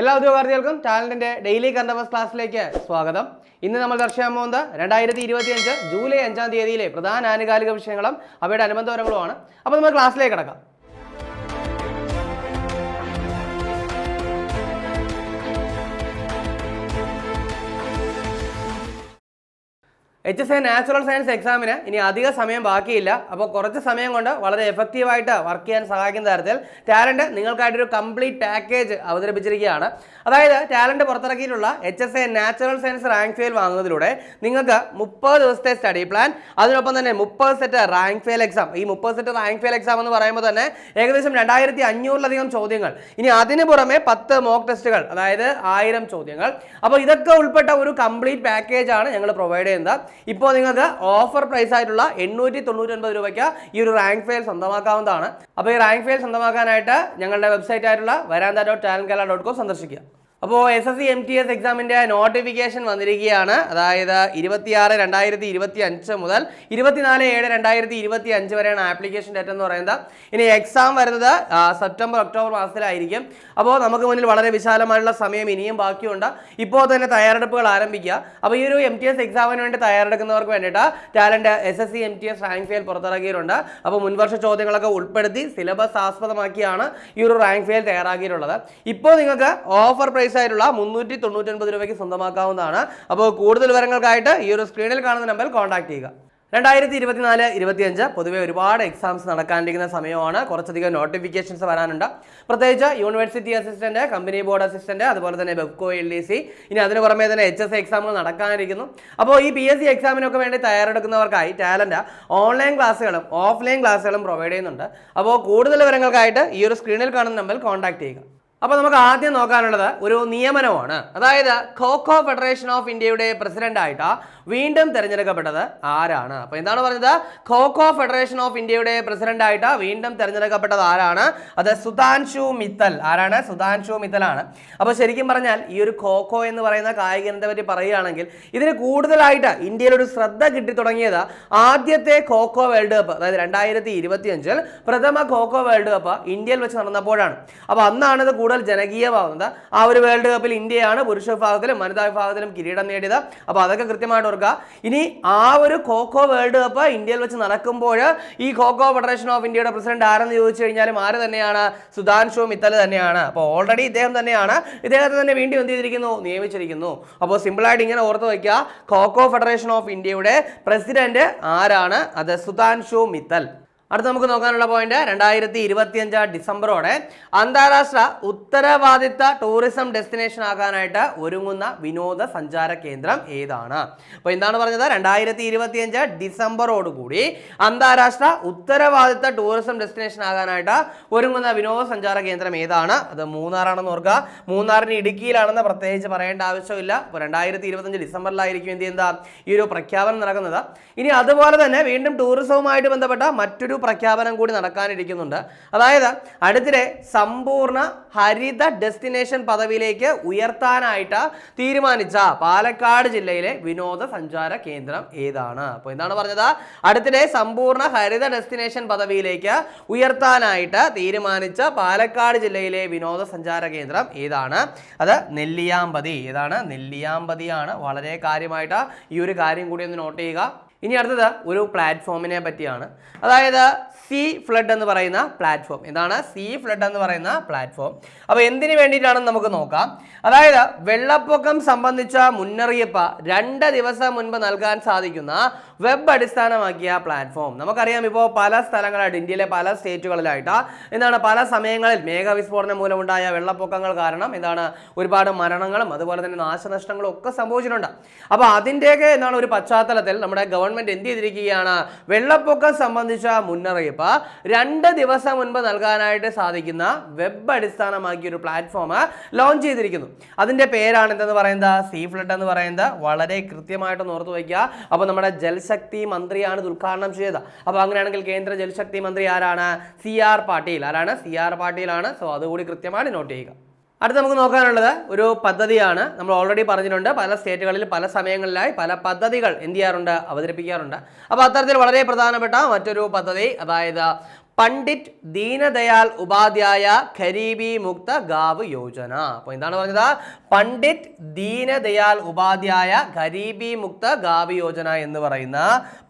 എല്ലാ ഉദ്യോഗാർത്ഥികൾക്കും ടാലന്റിന്റെ ഡെയിലി കണ്ടവസ് ക്ലാസ്സിലേക്ക് സ്വാഗതം. ഇന്ന് നമ്മൾ ദർശിക്കാൻ പോകുന്നത് രണ്ടായിരത്തി ഇരുപത്തി അഞ്ച് ജൂലൈ അഞ്ചാം തീയതിയിലെ പ്രധാന ആനുകാലിക വിഷയങ്ങളും അവയുടെ അനുബന്ധപരങ്ങളുമാണ് അപ്പോൾ നമ്മൾ ക്ലാസ്സിലേക്ക് കിടക്കാം. H S A natural science എക്സാമിന് ഇനി അധിക സമയം ബാക്കിയില്ല. അപ്പോൾ കുറച്ച് സമയം കൊണ്ട് വളരെ എഫക്റ്റീവായിട്ട് വർക്ക് ചെയ്യാൻ സഹായിക്കുന്ന തരത്തിൽ ടാലന്റ് നിങ്ങൾക്കായിട്ടൊരു കംപ്ലീറ്റ് പാക്കേജ് അവതരിപ്പിച്ചിരിക്കുകയാണ്. അതായത് Talent പുറത്തിറക്കിയിട്ടുള്ള H S A natural science rank file വാങ്ങുന്നതിലൂടെ നിങ്ങൾക്ക് മുപ്പത് ദിവസത്തെ സ്റ്റഡി പ്ലാൻ അതിനൊപ്പം തന്നെ മുപ്പത് സെറ്റ് റാങ്ക് ഫെയിൽ എക്സാം ഈ മുപ്പത് സെറ്റ് റാങ്ക് ഫെയിൽ എക്സാം എന്ന് പറയുമ്പോൾ തന്നെ ഏകദേശം രണ്ടായിരത്തി അഞ്ഞൂറിലധികം ചോദ്യങ്ങൾ. ഇനി അതിന് പുറമെ പത്ത് മോക്ക് ടെസ്റ്റുകൾ അതായത് ആയിരം ചോദ്യങ്ങൾ. അപ്പോൾ ഇതൊക്കെ ഉൾപ്പെട്ട ഒരു കംപ്ലീറ്റ് പാക്കേജാണ് ഞങ്ങൾ പ്രൊവൈഡ് ചെയ്യുന്നത്. ഇപ്പോൾ നിങ്ങൾക്ക് ഓഫർ പ്രൈസ് ആയിട്ടുള്ള എണ്ണൂറ്റി തൊണ്ണൂറ്റി ഒൻപത് രൂപയ്ക്ക് ഈ ഒരു റാങ്ക് ഫയൽ സ്വന്തമാക്കാവുന്നതാണ്. അപ്പോൾ ഈ റാങ്ക് ഫയൽ സ്വന്തമാക്കാനായിട്ട് ഞങ്ങളുടെ വെബ്സൈറ്റ് ആയിട്ടുള്ള വരാന്ത dot Talent Kerala dot com സന്ദർശിക്കുക. അപ്പോൾ S S C M T S എക്സാമിന്റെ നോട്ടിഫിക്കേഷൻ വന്നിരിക്കുകയാണ്. അതായത് ഇരുപത്തിയാറ് രണ്ടായിരത്തി ഇരുപത്തി അഞ്ച് മുതൽ ഇരുപത്തിനാല് ഏഴ് രണ്ടായിരത്തി ഇരുപത്തി അഞ്ച് വരെയാണ് ആപ്ലിക്കേഷൻ ഡേറ്റ് എന്ന് പറയുന്നത്. ഇനി എക്സാം വരുന്നത് സെപ്റ്റംബർ ഒക്ടോബർ മാസത്തിലായിരിക്കും. അപ്പോൾ നമുക്ക് മുന്നിൽ വളരെ വിശാലമായുള്ള സമയം ഇനിയും ബാക്കിയുണ്ട്. ഇപ്പോൾ തന്നെ തയ്യാറെടുപ്പുകൾ ആരംഭിക്കുക. അപ്പോൾ ഈ ഒരു എം ടി എസ് എക്സാമിന് വേണ്ടി തയ്യാറെടുക്കുന്നവർക്ക് വേണ്ടിയിട്ട് Talent S S C M T S rank file പുറത്തിറക്കിയിട്ടുണ്ട്. അപ്പോൾ മുൻവർഷ ചോദ്യങ്ങളൊക്കെ ഉൾപ്പെടുത്തി സിലബസ് ആസ്പദമാക്കിയാണ് ഈ ഒരു റാങ്ക് ഫെയിൽ തയ്യാറാക്കിയിട്ടുള്ളത്. ഇപ്പോൾ നിങ്ങൾക്ക് ഓഫർ പ്രൈസ് ആയിട്ടുള്ള മുന്നൂറ്റി തൊണ്ണൂറ്റൊൻപത് രൂപയ്ക്ക് സ്വന്തമാക്കാവുന്നതാണ്. അപ്പോൾ കൂടുതൽ വിവരങ്ങൾക്കായിട്ട് ഈ ഒരു സ്ക്രീനിൽ കാണുന്ന നമ്പറിൽ കോൺടാക്ട് ചെയ്യുക. രണ്ടായിരത്തി ഇരുപത്തിനാല് ഇരുപത്തിയഞ്ച് പൊതുവെ ഒരുപാട് എക്സാംസ് നടക്കാനിരിക്കുന്ന സമയമാണ്. കുറച്ചധികം നോട്ടിഫിക്കേഷൻസ് വരാനുണ്ട്. പ്രത്യേകിച്ച് university assistant company board assistant അതുപോലെ തന്നെ ബെബ്കോ എൽ ഡി സി ഇനി അതിന് പുറമെ തന്നെ എച്ച് എസ് എക്സാമുകൾ നടക്കാനിരിക്കുന്നു. അപ്പോൾ ഈ പി എസ് സി എക്സാമിനൊക്കെ വേണ്ടി തയ്യാറെടുക്കുന്നവർക്കായി ടാലന്റ് ഓൺലൈൻ ക്ലാസ്സുകളും ഓഫ്ലൈൻ ക്ലാസ്സുകളും പ്രൊവൈഡ് ചെയ്യുന്നുണ്ട്. അപ്പോൾ കൂടുതൽ വിവരങ്ങൾക്കായിട്ട് ഈ ഒരു സ്ക്രീനിൽ കാണുന്ന നമ്പറിൽ കോൺടാക്ട് ചെയ്യുക. അപ്പോൾ നമുക്ക് ആദ്യം നോക്കാനുള്ളത് ഒരു നിയമനമാണ്. അതായത് ഖോഖോ ഫെഡറേഷൻ ഓഫ് ഇന്ത്യയുടെ പ്രസിഡന്റായിട്ട് വീണ്ടും തിരഞ്ഞെടുക്കപ്പെട്ടത് ആരാണ്? അപ്പോൾ എന്താണ് പറഞ്ഞത്? ഖോഖോ ഫെഡറേഷൻ ഓഫ് ഇന്ത്യയുടെ പ്രസിഡന്റ് ആയിട്ട് വീണ്ടും തിരഞ്ഞെടുക്കപ്പെട്ടത് ആരാണ്? അത് സുധാൻഷു മിത്തൽ. ആരാണ്? സുധാൻഷു മിത്തലാണ്. അപ്പോൾ ശരിക്കും പറഞ്ഞാൽ ഈ ഒരു ഖോഖോ എന്ന് പറയുന്ന കായിക ഇനത്തെ പറ്റി പറയുകയാണെങ്കിൽ ഇതിന് കൂടുതലായിട്ട് ഇന്ത്യയിൽ ഒരു ശ്രദ്ധ കിട്ടി തുടങ്ങിയത് ആദ്യത്തെ ഖോഖോ വേൾഡ് കപ്പ് അതായത് രണ്ടായിരത്തി ഇരുപത്തി അഞ്ചിൽ പ്രഥമ ഖോഖോ വേൾഡ് കപ്പ് ഇന്ത്യയിൽ വെച്ച് നടന്നപ്പോഴാണ്. അപ്പോൾ അന്നാണ് ഇത് കൂടുതൽ ജനകീയമാവുന്നത്. ആ ഒരു വേൾഡ് കപ്പിൽ ഇന്ത്യയാണ് പുരുഷ വിഭാഗത്തിലും വനിതാ വിഭാഗത്തിലും കിരീടം നേടിയത്. അപ്പോൾ അതൊക്കെ കൃത്യമായിട്ട് ഓർക്കുക ഇനി ആ ഒരു ഖോഖോ വേൾഡ് കപ്പ് ഇന്ത്യയിൽ വെച്ച് നടക്കുമ്പോൾ ഈ ഖോഖോ ഫെഡറേഷൻ ഓഫ് ഇന്ത്യയുടെ പ്രസിഡന്റ് ആരെന്ന് ചോദിച്ചു കഴിഞ്ഞാലും ആര് തന്നെയാണ്? സുധാൻഷു മിത്തൽ തന്നെയാണ്. അപ്പോൾ ഓൾറെഡി ഇദ്ദേഹം തന്നെയാണ്. ഇദ്ദേഹത്തെ തന്നെ വീണ്ടും എന്ത് ചെയ്തിരിക്കുന്നു? നിയമിച്ചിരിക്കുന്നു. അപ്പോൾ സിമ്പിളായിട്ട് ഇങ്ങനെ ഓർത്ത് വയ്ക്കുക. ഖോഖോ ഫെഡറേഷൻ ഓഫ് ഇന്ത്യയുടെ പ്രസിഡന്റ് ആരാണ്? അത് സുധാൻഷു മിത്തൽ. അടുത്ത നമുക്ക് നോക്കാനുള്ള പോയിന്റ് രണ്ടായിരത്തി ഇരുപത്തിയഞ്ച് ഡിസംബറോടെ അന്താരാഷ്ട്ര ഉത്തരവാദിത്ത ടൂറിസം ഡെസ്റ്റിനേഷൻ ആകാനായിട്ട് ഒരുങ്ങുന്ന വിനോദ സഞ്ചാര കേന്ദ്രം ഏതാണ്? അപ്പോൾ എന്താണ് പറഞ്ഞത്? രണ്ടായിരത്തി ഇരുപത്തിയഞ്ച് ഡിസംബറോടുകൂടി അന്താരാഷ്ട്ര ഉത്തരവാദിത്ത ടൂറിസം ഡെസ്റ്റിനേഷൻ ആകാനായിട്ട് ഒരുങ്ങുന്ന വിനോദ സഞ്ചാര കേന്ദ്രം ഏതാണ്? അത് മൂന്നാറാണെന്ന് ഓർക്കുക. മൂന്നാറിന് ഇടുക്കിയിലാണെന്ന് പ്രത്യേകിച്ച് പറയേണ്ട ആവശ്യമില്ല. അപ്പോൾ രണ്ടായിരത്തി ഇരുപത്തഞ്ച് ഡിസംബറിലായിരിക്കും എന്ത്? ചെയ്യുന്നത് ഈ ഒരു പ്രഖ്യാപനം നടക്കുന്നത്. ഇനി അതുപോലെ തന്നെ വീണ്ടും ടൂറിസവുമായിട്ട് ബന്ധപ്പെട്ട മറ്റൊരു പ്രഖ്യാപനം കൂടി നടക്കാനിരിക്കുന്നുണ്ട്. അതായത് അടുത്തിടെ സമ്പൂർണ ഹരിത ഡെസ്റ്റിനേഷൻ പദവിയിലേക്ക് ഉയർത്താനായിട്ട് തീരുമാനിച്ച പാലക്കാട് ജില്ലയിലെ വിനോദസഞ്ചാര കേന്ദ്രം ഏതാണ്? അപ്പോൾ എന്താണ് പറഞ്ഞത്? അടുത്തിടെ സമ്പൂർണ ഹരിത ഡെസ്റ്റിനേഷൻ പദവിയിലേക്ക് ഉയർത്താനായിട്ട് തീരുമാനിച്ച പാലക്കാട് ജില്ലയിലെ വിനോദസഞ്ചാര കേന്ദ്രം ഏതാണ്? അത് നെല്ലിയാമ്പതി. ഏതാണ്? നെല്ലിയാമ്പതിയാണ്. വളരെ കാര്യമായിട്ട് ഈ ഒരു കാര്യം കൂടി ഒന്ന് നോട്ട് ചെയ്യുക. ഇനി അടുത്തത് ഒരു പ്ലാറ്റ്ഫോമിനെ പറ്റിയാണ്. അതായത് സി ഫ്ലഡ് എന്ന് പറയുന്ന പ്ലാറ്റ്ഫോം. ഇതാണ് സി ഫ്ലഡ് എന്ന് പറയുന്ന പ്ലാറ്റ്ഫോം. അപ്പോൾ എന്തിനു വേണ്ടിയിട്ടാണെന്ന് നമുക്ക് നോക്കാം? അതായത് വെള്ളപ്പൊക്കം സംബന്ധിച്ച മുന്നറിയിപ്പ് രണ്ട് ദിവസം മുൻപ് നൽകാൻ സാധിക്കുന്ന വെബ് അടിസ്ഥാനമാക്കിയ പ്ലാറ്റ്ഫോം. നമുക്കറിയാം ഇപ്പോൾ പല സ്ഥലങ്ങളായിട്ട് ഇന്ത്യയിലെ പല സ്റ്റേറ്റുകളിലായിട്ട് എന്താണ് പല സമയങ്ങളിൽ മേഘവിസ്ഫോടനം മൂലമുണ്ടായ വെള്ളപ്പൊക്കങ്ങൾ കാരണം എന്താണ്? ഒരുപാട് മരണങ്ങളും അതുപോലെ തന്നെ നാശനഷ്ടങ്ങളും ഒക്കെ സംഭവിച്ചിട്ടുണ്ട്. അപ്പോൾ അതിന്റെയൊക്കെ എന്താണ് ഒരു പശ്ചാത്തലത്തിൽ നമ്മുടെ ഗവൺമെന്റ് എന്ത് ചെയ്തിരിക്കുകയാണ്? വെള്ളപ്പൊക്കം സംബന്ധിച്ച മുന്നറിയിപ്പ് രണ്ട് ദിവസം മുൻപ് നൽകാനായിട്ട് സാധിക്കുന്ന വെബ് അടിസ്ഥാനമാക്കിയ ഒരു പ്ലാറ്റ്ഫോം ലോഞ്ച് ചെയ്തിരിക്കുന്നു. അതിന്റെ പേരാണ് എന്തെന്ന് പറയുന്നത്? സീ ഫ്ലഡ് എന്ന് പറയുന്നത്. വളരെ കൃത്യമായിട്ട് ഓർത്ത് വയ്ക്കുക. അപ്പോൾ നമ്മുടെ ജലശക്തി മന്ത്രിയാണ് ഇത് ഉദ്ഘാടനം ചെയ്തത്. അപ്പോൾ അങ്ങനെയാണെങ്കിൽ കേന്ദ്ര ജലശക്തി മന്ത്രി ആരാണ്? സി ആർ പാട്ടീൽ ആരാണ്? സി ആർ പാട്ടീലാണ് സോ അതുകൂടി കൃത്യമായിട്ട് നോട്ട് ചെയ്യുക. അടുത്ത് നമുക്ക് നോക്കാനുള്ളത് ഒരു പദ്ധതിയാണ്. നമ്മൾ ഓൾറെഡി പറഞ്ഞിട്ടുണ്ട്. പല സ്റ്റേറ്റുകളിൽ പല സമയങ്ങളിലായി പല പദ്ധതികൾ എന്ത് ചെയ്യാറുണ്ട്? അവതരിപ്പിക്കാറുണ്ട്. അപ്പോൾ അത്തരത്തിൽ വളരെ പ്രധാനപ്പെട്ട മറ്റൊരു പദ്ധതി അതായത് പണ്ഡിറ്റ് ദീനദയാൽ ഉപാധ്യായ ഖരീബി മുക്ത ഗാവ് യോജന. അപ്പോൾ എന്താണ് പറഞ്ഞത്? പണ്ഡിറ്റ് ദീനദയാൽ ഉപാധ്യായ ഖരീബി മുക്ത ഗാവ് യോജന എന്ന് പറയുന്ന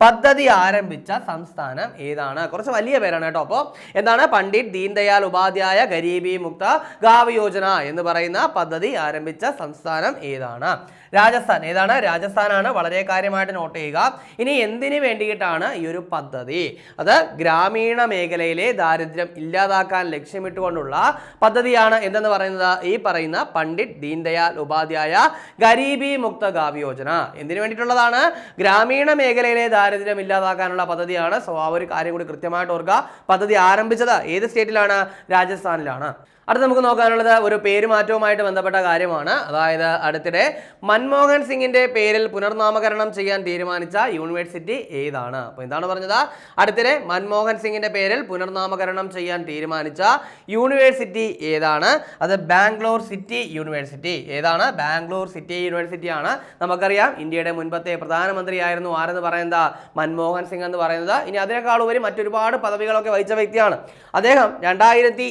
പദ്ധതി ആരംഭിച്ച സംസ്ഥാനം ഏതാണ്? കുറച്ച് വലിയ പേരാണ് കേട്ടോ. അപ്പോൾ എന്താണ്? പണ്ഡിറ്റ് ദീൻദയാൽ ഉപാധ്യായ ഖരീബി മുക്ത ഗാവ് യോജന എന്ന് പറയുന്ന പദ്ധതി ആരംഭിച്ച സംസ്ഥാനം ഏതാണ്? രാജസ്ഥാൻ. ഏതാണ്? രാജസ്ഥാനാണ്. വളരെ കാര്യമായിട്ട് നോട്ട് ചെയ്യുക. ഇനി എന്തിനു വേണ്ടിയിട്ടാണ് ഈ ഒരു പദ്ധതി? അത് ഗ്രാമീണ മേഖലയിലെ ദാരിദ്ര്യം ഇല്ലാതാക്കാൻ ലക്ഷ്യമിട്ടുകൊണ്ടുള്ള പദ്ധതിയാണ് എന്തെന്ന് പറയുന്നത്? ഈ പറയുന്ന പണ്ഡിറ്റ് ദീൻദയാൽ ഉപാധ്യായ ഗരീബി മുക്ത ഗാവ് യോജന. എന്തിനു വേണ്ടിയിട്ടുള്ളതാണ്? ഗ്രാമീണ മേഖലയിലെ ദാരിദ്ര്യം ഇല്ലാതാക്കാനുള്ള പദ്ധതിയാണ്. സോ ആ ഒരു കാര്യം കൂടി കൃത്യമായിട്ട് ഓർക്കുക. പദ്ധതി ആരംഭിച്ചത് ഏത് സ്റ്റേറ്റിലാണ്? രാജസ്ഥാനിലാണ്. അടുത്ത് നമുക്ക് നോക്കാനുള്ളത് ഒരു പേരുമാറ്റവുമായിട്ട് ബന്ധപ്പെട്ട കാര്യമാണ്. അതായത് അടുത്തിടെ മൻമോഹൻ സിംഗിന്റെ പേരിൽ പുനർനാമകരണം ചെയ്യാൻ തീരുമാനിച്ച യൂണിവേഴ്സിറ്റി ഏതാണ്? അപ്പോൾ എന്താണ് പറഞ്ഞത്? അടുത്തിടെ മൻമോഹൻ സിംഗിന്റെ പേരിൽ പുനർനാമകരണം ചെയ്യാൻ തീരുമാനിച്ച യൂണിവേഴ്സിറ്റി ഏതാണ്? അത് ബാംഗ്ലൂർ സിറ്റി യൂണിവേഴ്സിറ്റി. ഏതാണ്? ബാംഗ്ലൂർ സിറ്റി യൂണിവേഴ്സിറ്റി ആണ്. നമുക്കറിയാം ഇന്ത്യയുടെ മുൻപത്തെ പ്രധാനമന്ത്രിയായിരുന്നു ആരെന്ന് പറയുന്നത് മൻമോഹൻ സിംഗ് എന്ന് പറയുന്നത്. ഇനി അതിനേക്കാൾ ഉപരി മറ്റൊരുപാട് പദവികളൊക്കെ വഹിച്ച വ്യക്തിയാണ്. അദ്ദേഹം രണ്ടായിരത്തി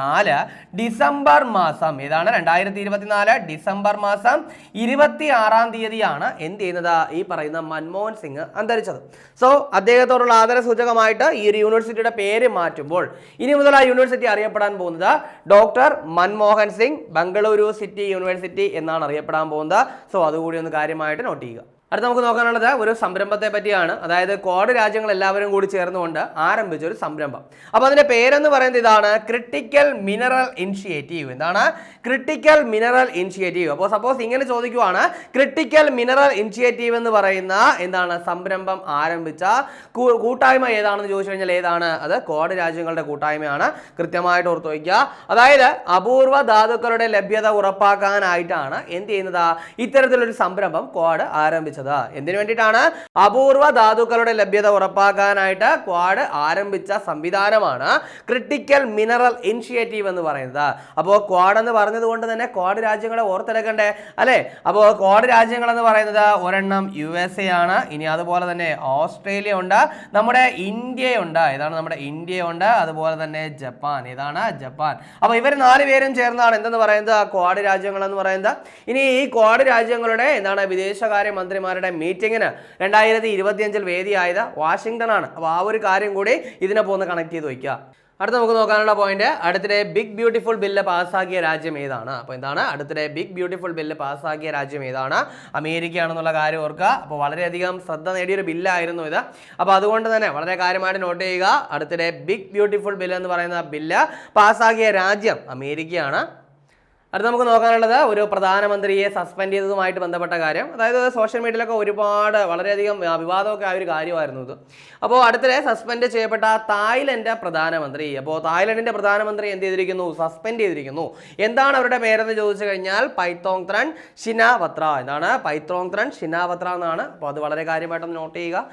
നാല് ഡിസംബർ മാസം. ഏതാണ്? രണ്ടായിരത്തി ഇരുപത്തിനാല് ഡിസംബർ മാസം ഇരുപത്തി ആറാം തീയതിയാണ് എന്ത് ചെയ്യുന്നത്? ഈ പറയുന്ന മൻമോഹൻ സിംഗ് അന്തരിച്ചത്. സോ അദ്ദേഹത്തോടുള്ള ആദര സൂചകമായിട്ട് ഈ ഒരു യൂണിവേഴ്സിറ്റിയുടെ പേര് മാറ്റുമ്പോൾ ഇനി മുതൽ ആ യൂണിവേഴ്സിറ്റി അറിയപ്പെടാൻ പോകുന്നത് doctor Manmohan Singh Bengaluru city university എന്നാണ് അറിയപ്പെടാൻ പോകുന്നത്. സോ അതുകൂടി ഒന്ന് കാര്യമായിട്ട് നോട്ട് ചെയ്യുക. അടുത്ത നമുക്ക് നോക്കാനുള്ളത് ഒരു സംരംഭത്തെ പറ്റിയാണ്. അതായത് കോഡ് രാജ്യങ്ങൾ എല്ലാവരും കൂടി ചേർന്നുകൊണ്ട് ആരംഭിച്ച ഒരു സംരംഭം. അപ്പോൾ അതിന്റെ പേരെന്ന് പറയുന്നത് ഇതാണ് ക്രിട്ടിക്കൽ മിനറൽ ഇനിഷ്യേറ്റീവ് എന്താണ്? ക്രിട്ടിക്കൽ മിനറൽ ഇനിഷ്യേറ്റീവ് അപ്പോൾ സപ്പോസ് ഇങ്ങനെ ചോദിക്കുവാണ്. ക്രിട്ടിക്കൽ മിനറൽ ഇനിഷ്യേറ്റീവ് എന്ന് പറയുന്ന എന്താണ്? സംരംഭം ആരംഭിച്ച കൂട്ടായ്മ ഏതാണെന്ന് ചോദിച്ചു കഴിഞ്ഞാൽ ഏതാണ്? അത് കോഡ് രാജ്യങ്ങളുടെ കൂട്ടായ്മയാണ്. കൃത്യമായിട്ട് ഓർത്ത് വയ്ക്കുക. അതായത് അപൂർവ ധാതുക്കളുടെ ലഭ്യത ഉറപ്പാക്കാനായിട്ടാണ് എന്ത് ചെയ്യുന്നത്? ഇത്തരത്തിലൊരു സംരംഭം കോഡ് ആരംഭിച്ചത്. എന്തിനു വേണ്ടിയിട്ടാണ്? അപൂർവ ധാതുക്കളുടെ ലഭ്യത ഉറപ്പാക്കാനായിട്ട് ക്വാഡ് ആരംഭിച്ച സംവിധാനമാണ് ക്രിട്ടിക്കൽ മിനറൽ ഇനിഷ്യേറ്റീവ് എന്ന് പറയുന്നത്. അപ്പോൾ ക്വാഡ് എന്ന് പറഞ്ഞത് കൊണ്ട് തന്നെ ക്വാഡ് രാജ്യങ്ങളെ ഓർത്തെടുക്കണ്ടേ? അല്ലേ? അപ്പോൾ ക്വാഡ് രാജ്യങ്ങൾ എന്ന് പറയുന്നത് ഒരെണ്ണം യു എസ് എ ആണ്. ഇനി അതുപോലെ തന്നെ ഓസ്ട്രേലിയ ഉണ്ട്. നമ്മുടെ ഇന്ത്യയുണ്ട് ഇതാണ് നമ്മുടെ ഇന്ത്യയുണ്ട് അതുപോലെ തന്നെ ജപ്പാൻ. ഇതാണ് ജപ്പാൻ. അപ്പോൾ ഇവർ നാല് പേരും ചേർന്നാണ് എന്തെന്ന് പറയുന്നത്? ക്വാഡ് രാജ്യങ്ങൾ എന്ന് പറയുന്നത്. ഇനി ഈ ക്വാഡ് രാജ്യങ്ങളുടെ എന്താണ് വിദേശകാര്യ മന്ത്രിമാരുടെ മീറ്റിങ്ങിന് രണ്ടായിരത്തി ഇരുപത്തിയഞ്ചിൽ വേദിയായത് വാഷിങ്ടണാണ് അപ്പോൾ ആ ഒരു കാര്യം കൂടി ഇതിനെ പോന്ന് കണക്ട് ചെയ്ത് വയ്ക്കുക അടുത്ത നമുക്ക് നോക്കാനുള്ള പോയിന്റ് അടുത്തിടെ ബിഗ് ബ്യൂട്ടിഫുൾ ബില്ല് പാസ്സാക്കിയ രാജ്യം ഏതാണ്? അപ്പോൾ എന്താണ്? അടുത്തിടെ ബിഗ് ബ്യൂട്ടിഫുൾ ബില്ല് പാസ്സാക്കിയ രാജ്യം ഏതാണ്? അമേരിക്കയാണെന്നുള്ള കാര്യം ഓർക്കുക. അപ്പോൾ വളരെയധികം ശ്രദ്ധ നേടിയൊരു ബില്ലായിരുന്നു ഇത്. അപ്പോൾ അതുകൊണ്ട് തന്നെ വളരെ കാര്യമായിട്ട് നോട്ട് ചെയ്യുക. അടുത്തിടെ ബിഗ് ബ്യൂട്ടിഫുൾ ബില്ല് എന്ന് പറയുന്ന ബില്ല് പാസ്സാക്കിയ രാജ്യം അമേരിക്കയാണ്. അടുത്ത നമുക്ക് നോക്കാനുള്ളത് ഒരു പ്രധാനമന്ത്രിയെ സസ്പെൻഡ് ചെയ്തതുമായിട്ട് ബന്ധപ്പെട്ട കാര്യം. അതായത് സോഷ്യൽ മീഡിയയിലൊക്കെ ഒരുപാട് വളരെയധികം വിവാദമൊക്കെ ആയ ഒരു കാര്യമായിരുന്നു ഇത്. അപ്പോൾ അടുത്തിടെ സസ്പെൻഡ് ചെയ്യപ്പെട്ട തായ്ലൻഡ് പ്രധാനമന്ത്രി. അപ്പോൾ തായ്ലൻഡിന്റെ പ്രധാനമന്ത്രി എന്ത് ചെയ്തിരിക്കുന്നു? സസ്പെൻഡ് ചെയ്തിരിക്കുന്നു. എന്താണ് അവരുടെ പേരെന്ന് ചോദിച്ചു കഴിഞ്ഞാൽ പൈത്തോങ് ത്രൻ ഷിനാവത്ര എന്താണ് പൈത്തോങ് ത്രൻ ഷിനാവത്ര എന്നാണ്. അപ്പോൾ അത് വളരെ കാര്യമായിട്ടൊന്ന് നോട്ട് ചെയ്യുക.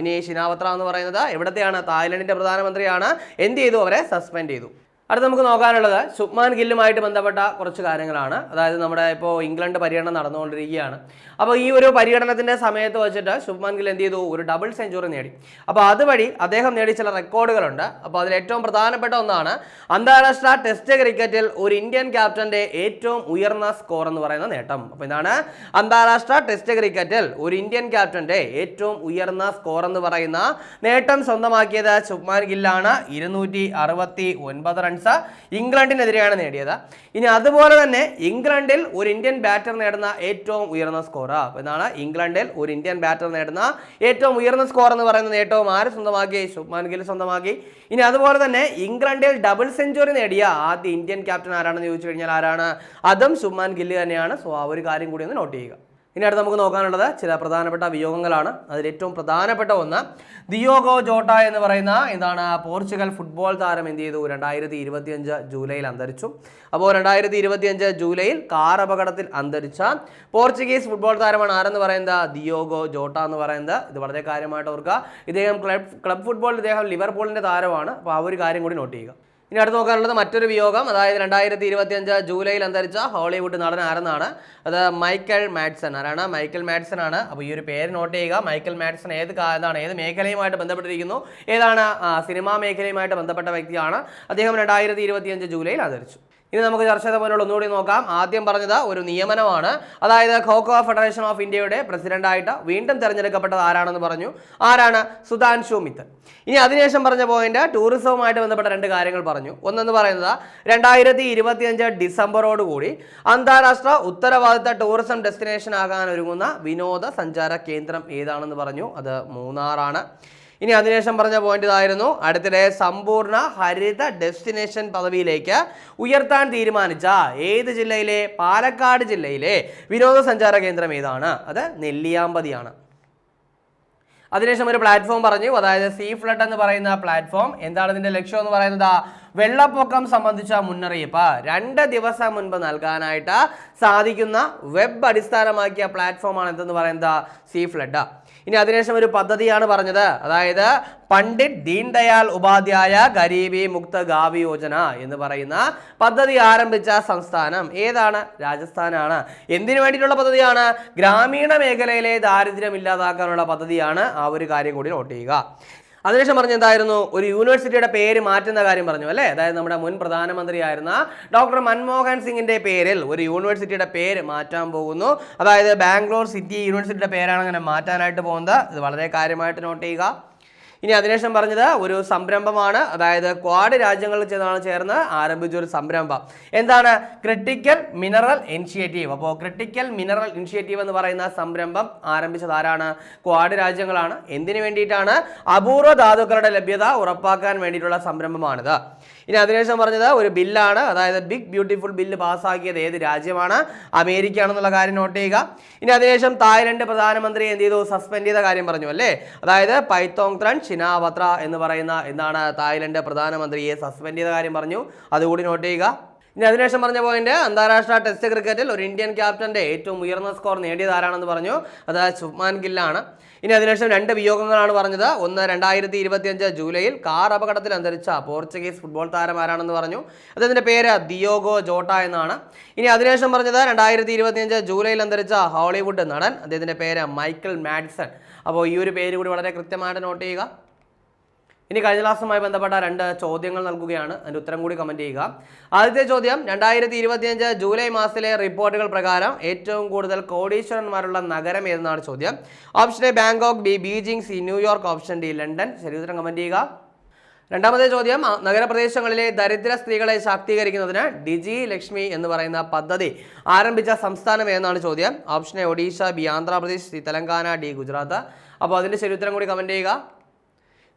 ഇനി ഷിനാവത്ര എന്ന് പറയുന്നത് എവിടത്തെയാണ്? തായ്ലൻഡിന്റെ പ്രധാനമന്ത്രിയാണ്. എന്ത് ചെയ്തു അവരെ? സസ്പെൻഡ് ചെയ്തു. അടുത്ത നമുക്ക് നോക്കാനുള്ളത് ശുഭ്മാൻ ഗില്ലുമായിട്ട് ബന്ധപ്പെട്ട കുറച്ച് കാര്യങ്ങളാണ്. അതായത് നമ്മുടെ ഇപ്പോൾ ഇംഗ്ലണ്ട് പര്യടനം നടന്നുകൊണ്ടിരിക്കുകയാണ്. അപ്പോൾ ഈ ഒരു പര്യടനത്തിന്റെ സമയത്ത് വെച്ചിട്ട് ശുഭ്മാൻ ഗിൽ എന്ത് ചെയ്തു? ഒരു ഡബിൾ സെഞ്ചുറി നേടി. അപ്പോൾ അതുവഴി അദ്ദേഹം നേടി ചില റെക്കോർഡുകളുണ്ട്. അപ്പോൾ അതിൽ ഏറ്റവും പ്രധാനപ്പെട്ട ഒന്നാണ് അന്താരാഷ്ട്ര ടെസ്റ്റ് ക്രിക്കറ്റിൽ ഒരു ഇന്ത്യൻ ക്യാപ്റ്റന്റെ ഏറ്റവും ഉയർന്ന സ്കോർ എന്ന് പറയുന്ന നേട്ടം. അപ്പോൾ ഇതാണ് അന്താരാഷ്ട്ര ടെസ്റ്റ് ക്രിക്കറ്റിൽ ഒരു ഇന്ത്യൻ ക്യാപ്റ്റന്റെ ഏറ്റവും ഉയർന്ന സ്കോർ എന്ന് പറയുന്ന നേട്ടം സ്വന്തമാക്കിയത് ശുഭ്മാൻ ഗില്ലാണ്. ഇരുന്നൂറ്റി അറുപത്തി ഒൻപത് റൺസ് ഇംഗ്ലണ്ടിനെതിരെയാണ് നേടിയത്. ഇനി അതുപോലെ തന്നെ ഇംഗ്ലണ്ടിൽ ഒരു ഇന്ത്യൻ ബാറ്റർ നേടുന്ന ഏറ്റവും ഉയർന്ന സ്കോർ എന്നാണ് ഇംഗ്ലണ്ടിൽ ഒരു ഇന്ത്യൻ ബാറ്റർ നേടുന്ന ഏറ്റവും ഉയർന്ന സ്കോർ എന്ന് പറയുന്ന നേട്ടവും ആര് സ്വന്തമാക്കി? ശുഭ്മാൻ ഗിൽ സ്വന്തമാക്കി. ഇനി അതുപോലെ തന്നെ ഇംഗ്ലണ്ടിൽ ഡബിൾ സെഞ്ചുറി നേടിയ ആദ്യ ഇന്ത്യൻ ക്യാപ്റ്റൻ ആരാണെന്ന് ചോദിച്ചു കഴിഞ്ഞാൽ ആരാണ്? അതും ശുഭ്മാൻ ഗില്ല് തന്നെയാണ്. സോ ആ ഒരു കാര്യം കൂടി ഒന്ന് നോട്ട് ചെയ്യുക. ഇനി അടുത്ത് നമുക്ക് നോക്കാനുള്ളത് ചില പ്രധാനപ്പെട്ട വിയോഗങ്ങളാണ്. അതിൽ ഏറ്റവും പ്രധാനപ്പെട്ട ഒന്ന് ദിയോഗോ ജോട്ട എന്ന് പറയുന്ന ഇതാണ് പോർച്ചുഗൽ ഫുട്ബോൾ താരം എന്ത് ചെയ്തു? രണ്ടായിരത്തി ഇരുപത്തിയഞ്ച് ജൂലൈയിൽ അന്തരിച്ചു. അപ്പോൾ രണ്ടായിരത്തി ഇരുപത്തിയഞ്ച് ജൂലൈയിൽ കാർ അപകടത്തിൽ അന്തരിച്ച പോർച്ചുഗീസ് ഫുട്ബോൾ താരമാണ് ആരെന്ന് പറയുന്നത്? ദിയോഗോ ജോട്ട എന്ന് പറയുന്നത്. ഇത് വളരെ കാര്യമായിട്ട് ഓർക്കുക. ഇദ്ദേഹം ക്ലബ് ക്ലബ് ഫുട്ബോളിൽ ഇദ്ദേഹം ലിവർപൂളിന്റെ താരമാണ്. അപ്പോൾ ആ ഒരു കാര്യം കൂടി നോട്ട് ചെയ്യുക. ഇനി അടുത്ത് നോക്കാനുള്ളത് മറ്റൊരു വിയോഗം. അതായത് രണ്ടായിരത്തി ഇരുപത്തി അഞ്ച് ജൂലൈയിൽ അന്തരിച്ച ഹോളിവുഡ് നടൻ ആരെന്നാണ്? അത് മൈക്കൽ മാഡ്സൺ. ആരാണ്? മൈക്കൽ മാഡ്സൺ ആണ്. അപ്പോൾ ഈ ഒരു പേര് നോട്ട് ചെയ്യുക. മൈക്കൽ മാഡ്സൺ ഏത് എന്താണ്? ഏത് മേഖലയുമായിട്ട് ബന്ധപ്പെട്ടിരിക്കുന്നു? ഏതാണ് സിനിമാ മേഖലയുമായിട്ട് ബന്ധപ്പെട്ട വ്യക്തിയാണ്. അദ്ദേഹം രണ്ടായിരത്തി ഇരുപത്തി അഞ്ച് ജൂലൈയിൽ അന്തരിച്ചു. ഇനി നമുക്ക് ചർച്ച ചെയ്ത പോലുള്ള ഒന്നുകൂടി നോക്കാം. ആദ്യം പറഞ്ഞത് ഒരു നിയമനമാണ്. അതായത് ഖോഖോ ഫെഡറേഷൻ ഓഫ് ഇന്ത്യയുടെ പ്രസിഡന്റായിട്ട് വീണ്ടും തെരഞ്ഞെടുക്കപ്പെട്ടത് ആരാണെന്ന് പറഞ്ഞു. ആരാണ്? സുധാൻഷു മിത്തൽ ഇനി അതിനുശേഷം പറഞ്ഞ പോയിന്റ് ടൂറിസവുമായിട്ട് ബന്ധപ്പെട്ട രണ്ട് കാര്യങ്ങൾ പറഞ്ഞു. ഒന്നെന്ന് പറയുന്നത് രണ്ടായിരത്തി ഇരുപത്തിയഞ്ച് ഡിസംബറോടുകൂടി അന്താരാഷ്ട്ര ഉത്തരവാദിത്ത ടൂറിസം ഡെസ്റ്റിനേഷൻ ആകാൻ ഒരുങ്ങുന്ന വിനോദ സഞ്ചാര കേന്ദ്രം ഏതാണെന്ന് പറഞ്ഞു. അത് മൂന്നാറാണ്. ഇനി അതിനുശേഷം പറഞ്ഞ പോയിന്റ് ഇതായിരുന്നു. അടുത്തിടെ സമ്പൂർണ ഹരിത ഡെസ്റ്റിനേഷൻ പദവിയിലേക്ക് ഉയർത്താൻ തീരുമാനിച്ച ഏത് ജില്ലയിലെ? പാലക്കാട് ജില്ലയിലെ വിനോദസഞ്ചാര കേന്ദ്രം ഏതാണ്? അത് നെല്ലിയാമ്പതിയാണ്. അതിനുശേഷം ഒരു പ്ലാറ്റ്ഫോം പറഞ്ഞു. അതായത് സീ ഫ്ലഡ് എന്ന് പറയുന്ന പ്ലാറ്റ്ഫോം എന്താണ് ഇതിന്റെ ലക്ഷ്യം എന്ന് പറയുന്നത്? വെള്ളപ്പൊക്കം സംബന്ധിച്ച മുന്നറിയിപ്പ്. രണ്ട് ദിവസം മുൻപ് നൽകാനായിട്ട് സാധിക്കുന്ന വെബ് അടിസ്ഥാനമാക്കിയ പ്ലാറ്റ്ഫോമാണ് എന്തെന്ന് പറയുന്നത്? സീ ഫ്ലഡ് ഇനി അതിനുശേഷം ഒരു പദ്ധതിയാണ് പറഞ്ഞത്. അതായത് പണ്ഡിറ്റ് ദീൻ ദയാൽ ഉപാധ്യായ ഗരീബി മുക്ത ഗാവി യോജന എന്ന് പറയുന്ന പദ്ധതി ആരംഭിച്ച സംസ്ഥാനം ഏതാണ്? രാജസ്ഥാനാണ്. എന്തിനു വേണ്ടിയിട്ടുള്ള പദ്ധതിയാണ്? ഗ്രാമീണ മേഖലയിലെ ദാരിദ്ര്യം ഇല്ലാതാക്കാനുള്ള പദ്ധതിയാണ് ആ ഒരു കാര്യം കൂടി നോട്ട് ചെയ്യുക. അതിനുശേഷം പറഞ്ഞ എന്തായിരുന്നു? ഒരു യൂണിവേഴ്സിറ്റിയുടെ പേര് മാറ്റുന്ന കാര്യം പറഞ്ഞു അല്ലേ? അതായത് നമ്മുടെ മുൻ പ്രധാനമന്ത്രിയായിരുന്ന ഡോക്ടർ മൻമോഹൻ സിംഗിന്റെ പേരിൽ ഒരു യൂണിവേഴ്സിറ്റിയുടെ പേര് മാറ്റാൻ പോകുന്നു. അതായത് ബാംഗ്ലൂർ സിറ്റി യൂണിവേഴ്സിറ്റിയുടെ പേരാണ് അങ്ങനെ മാറ്റാനായിട്ട് പോകുന്നത്. ഇത് വളരെ കാര്യമായിട്ട് നോട്ട് ചെയ്യുക. ഇനി അതിനുശേഷം പറഞ്ഞത് ഒരു സംരംഭമാണ്. അതായത് ക്വാഡ് രാജ്യങ്ങളിൽ ചേർന്നാണ് ചേർന്ന് ആരംഭിച്ച ഒരു സംരംഭം. എന്താണ്? ക്രിട്ടിക്കൽ മിനറൽ ഇനിഷ്യേറ്റീവ് അപ്പോൾ ക്രിട്ടിക്കൽ മിനറൽ ഇനിഷ്യേറ്റീവ് എന്ന് പറയുന്ന സംരംഭം ആരംഭിച്ചത് ആരാണ്? ക്വാഡ് രാജ്യങ്ങളാണ്. എന്തിനു വേണ്ടിയിട്ടാണ്? അപൂർവ ധാതുക്കളുടെ ലഭ്യത ഉറപ്പാക്കാൻ വേണ്ടിയിട്ടുള്ള സംരംഭമാണിത്. ഇനി അതിനുശേഷം പറഞ്ഞത് ഒരു ബില്ലാണ്. അതായത് ബിഗ് ബ്യൂട്ടിഫുൾ ബില്ല് പാസ്സാക്കിയത് ഏത് രാജ്യമാണ്? അമേരിക്ക ആണെന്നുള്ള കാര്യം നോട്ട് ചെയ്യുക. ഇനി അതിനുശേഷം തായ്ലൻഡ് പ്രധാനമന്ത്രി എന്ത് ചെയ്തു? സസ്പെൻഡ് ചെയ്ത കാര്യം പറഞ്ഞു അല്ലേ? അതായത് പൈത്തോങ് ത്രൺ ഷിനാവത്ര എന്ന് പറയുന്ന എന്താണ് തായ്ലൻഡ് പ്രധാനമന്ത്രിയെ സസ്പെൻഡ് ചെയ്ത കാര്യം പറഞ്ഞു. അതുകൂടി നോട്ട് ചെയ്യുക. ഇനി അതിനുശേഷം പറഞ്ഞ പോയിന്റ് അന്താരാഷ്ട്ര ടെസ്റ്റ് ക്രിക്കറ്റിൽ ഒരു ഇന്ത്യൻ ക്യാപ്റ്റന്റെ ഏറ്റവും ഉയർന്ന സ്കോർ നേടിയത് ആരാണെന്ന് പറഞ്ഞു. അതായത് ശുഭ്മാൻ ഗില്ലാണ് ഇനി അതിനുശേഷം രണ്ട് വിയോഗങ്ങളാണ് പറഞ്ഞത്. ഒന്ന് രണ്ടായിരത്തി ഇരുപത്തിയഞ്ച് ജൂലൈയിൽ കാർ അപകടത്തിൽ അന്തരിച്ച പോർച്ചുഗീസ് ഫുട്ബോൾ താരം ആരാണെന്ന് പറഞ്ഞു. അദ്ദേഹത്തിന്റെ പേര് ദിയോഗോ ജോട്ട എന്നാണ്. ഇനി അതിനുശേഷം പറഞ്ഞത് രണ്ടായിരത്തി ഇരുപത്തിയഞ്ച് ജൂലൈയിൽ അന്തരിച്ച ഹോളിവുഡ് നടൻ അദ്ദേഹത്തിന്റെ പേര് മൈക്കിൾ മാഡ്സൺ. അപ്പോൾ ഈ ഒരു പേര് കൂടി വളരെ കൃത്യമായിട്ട് നോട്ട് ചെയ്യുക. ഇനി കഴിഞ്ഞ ക്ലാസ്സുമായി ബന്ധപ്പെട്ട രണ്ട് ചോദ്യങ്ങൾ നൽകുകയാണ്. അതിന്റെ ഉത്തരം കൂടി കമന്റ് ചെയ്യുക. ആദ്യത്തെ ചോദ്യം രണ്ടായിരത്തി ഇരുപത്തിയഞ്ച് ജൂലൈ മാസത്തിലെ റിപ്പോർട്ടുകൾ പ്രകാരം ഏറ്റവും കൂടുതൽ കോടീശ്വരന്മാരുള്ള നഗരം ഏതെന്നാണ് ചോദ്യം. Option A Bangkok B Beijing C New York option D London. ശരി ഉത്തരം കമന്റ് ചെയ്യുക. രണ്ടാമത്തെ ചോദ്യം നഗരപ്രദേശങ്ങളിലെ ദരിദ്ര സ്ത്രീകളെ ശാക്തീകരിക്കുന്നതിന് ഡിജി ലക്ഷ്മി എന്ന് പറയുന്ന പദ്ധതി ആരംഭിച്ച സംസ്ഥാനം ഏതെന്നാണ് ചോദ്യം. Option A Odisha B Andhra Pradesh C Telangana D Gujarat. അപ്പോൾ അതിന്റെ ശരി ഉത്തരം കൂടി കമന്റ് ചെയ്യുക.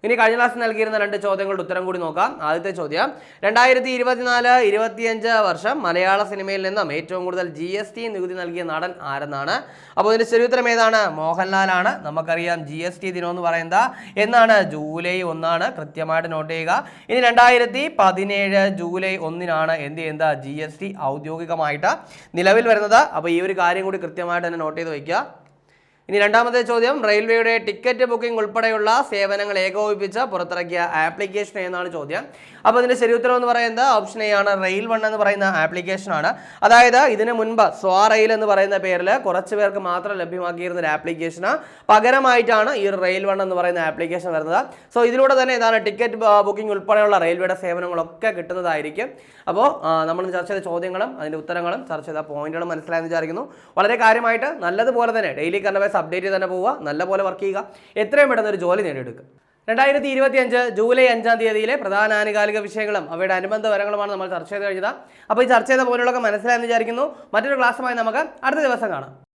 ഇനി കഴിഞ്ഞ ക്ലാസ് നൽകിയിരുന്ന രണ്ട് ചോദ്യങ്ങളുടെ ഉത്തരം കൂടി നോക്കാം. ആദ്യത്തെ ചോദ്യം രണ്ടായിരത്തി ഇരുപത്തിനാല് ഇരുപത്തിയഞ്ച് വർഷം മലയാള സിനിമയിൽ നിന്നും ഏറ്റവും കൂടുതൽ ജി എസ് ടി നികുതി നൽകിയ നടൻ ആരെന്നാണ്? അപ്പോൾ ഇതിന്റെ ശരി ഉത്തരം ഏതാണ്? മോഹൻലാലാണ്. നമുക്കറിയാം ജി എസ് ടി ദിനം എന്ന് പറയുന്നത് എന്നാണ്. ജൂലൈ ഒന്നാണ്. കൃത്യമായിട്ട് നോട്ട് ചെയ്യുക. ഇനി രണ്ടായിരത്തി പതിനേഴ് ജൂലൈ ഒന്നിനാണ് എന്ത് ചെയ്യുന്നത്? ജി എസ് ടി ഔദ്യോഗികമായിട്ട് നിലവിൽ വരുന്നത്. അപ്പോൾ ഈ ഒരു കാര്യം കൂടി കൃത്യമായിട്ട് തന്നെ നോട്ട് ചെയ്ത് വയ്ക്കുക. ഇനി രണ്ടാമത്തെ ചോദ്യം റെയിൽവേയുടെ ടിക്കറ്റ് ബുക്കിംഗ് ഉൾപ്പെടെയുള്ള സേവനങ്ങൾ ഏകോപിപ്പിച്ച പുറത്തിറക്കിയ ആപ്ലിക്കേഷൻ എന്നാണ് ചോദ്യം. അപ്പോൾ ഇതിന്റെ ശരി ഉത്തരം എന്ന് പറയുന്നത് ഓപ്ഷൻ എ ആണ് റെയിൽ വൺ എന്ന് പറയുന്ന ആപ്ലിക്കേഷനാണ് അതായത് ഇതിന് മുൻപ് സ്വാ റെയിൽ എന്ന് പറയുന്ന പേരിൽ കുറച്ച് പേർക്ക് മാത്രം ലഭ്യമാക്കിയിരുന്ന ഒരു ആപ്ലിക്കേഷന് പകരമായിട്ടാണ് ഈ റെയിൽ വൺ എന്ന് പറയുന്ന ആപ്ലിക്കേഷൻ വരുന്നത്. സോ ഇതിലൂടെ തന്നെ ഇതാണ് ടിക്കറ്റ് ബുക്കിംഗ് ഉൾപ്പെടെയുള്ള റെയിൽവേയുടെ സേവനങ്ങളൊക്കെ കിട്ടുന്നതായിരിക്കും. അപ്പോൾ നമ്മൾ ചർച്ച ചെയ്ത ചോദ്യങ്ങളും അതിന്റെ ഉത്തരങ്ങളും ചർച്ച ചെയ്ത പോയിന്റുകളും മനസ്സിലായെന്ന് വിചാരിക്കുന്നു. വളരെ കാര്യമായിട്ട് നല്ലതുപോലെ തന്നെ ഡെയിലി അപ്ഡേറ്റ് തന്നെ പോവുക. നല്ലപോലെ വർക്ക് ചെയ്യുക. എത്രയും പെട്ടെന്ന് ഒരു ജോലി നേടിയെടുക്കുക. രണ്ടായിരത്തി ഇരുപത്തി അഞ്ച് ജൂലൈ അഞ്ചാം തീയതിയിലെ പ്രധാന ആനുകാലിക വിഷയങ്ങളും അവയുടെ അനുബന്ധ വിവരങ്ങളുമാണ് നമ്മൾ ചർച്ച ചെയ്ത് കഴിഞ്ഞത് അപ്പോൾ ഈ ചർച്ച ചെയ്ത പോലുള്ളതൊക്കെ മനസ്സിലായെന്ന് വിചാരിക്കുന്നു. മറ്റൊരു ക്ലാസ്സുമായി നമുക്ക് അടുത്ത ദിവസം കാണാം.